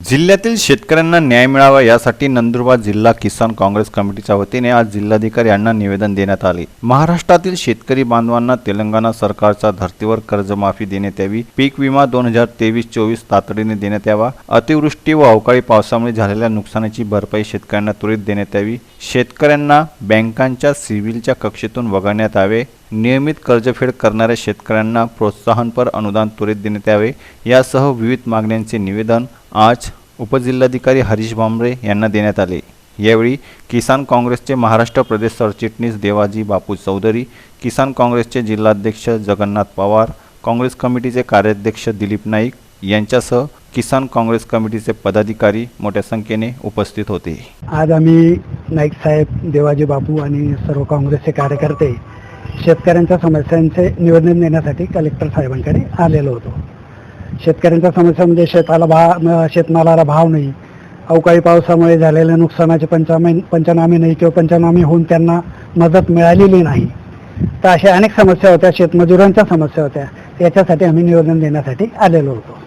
जिल्ह्यातील शेतकऱ्यांना न्याय मिळावा यासाठी नंदुरबार जिल्हा किसान काँग्रेस कमिटीच्या वतीने आज जिल्हाधिकारी यांना निवेदन देण्यात आले. महाराष्ट्रातील शेतकरी बांधवांना तेलंगणा सरकारच्या धर्तीवर कर्जमाफी देण्यात यावी पीक विमा दोन हजार तेवीस चोवीस तातडीने देण्यात यावा अतिवृष्टी व अवकाळी पावसामुळे झालेल्या नुकसानाची भरपाई शेतकऱ्यांना त्वरित देण्यात यावी शेतकऱ्यांना बँकांच्या सिव्हिलच्या कक्षेतून वगळण्यात यावे नियमित कर्जफेड करणाऱ्या शेतकऱ्यांना प्रोत्साहनपर अनुदान त्वरित देण्यात यावे यासह विविध मागण्यांचे निवेदन आज उपजिल्हाधिकारी हरीश भांबरे यांना देण्यात आले. यावेळी किसान काँग्रेसचे महाराष्ट्र प्रदेश सरचिटणीस देवाजी बापू चौधरी किसान काँग्रेसचे जिल्हाध्यक्ष जगन्नाथ पवार काँग्रेस कमिटीचे कार्याध्यक्ष दिलीप नाईक यांच्यासह किसान काँग्रेस कमिटीचे पदाधिकारी मोठ्या संख्येने उपस्थित होते. आज आम्ही नाईक साहेब देवाजी बापू आणि सर्व काँग्रेसचे कार्यकर्ते शेतकऱ्यांच्या समस्यांचे निवेदन देण्यासाठी कलेक्टर साहेबांकडे आलेलो होतो. शेतकऱ्यांच्या समस्या म्हणजे शेताला भाव शेतमालाला भाव नाही. अवकाळी पावसामुळे झालेल्या नुकसानाचे पंचनामे पंचनामे नाही किंवा पंचनामे होऊन त्यांना मदत मिळालेली नाही. तर अशा अनेक समस्या होत्या शेतमजुरांच्या समस्या होत्या. याच्यासाठी आम्ही निवेदन देण्यासाठी आलेलो होतो.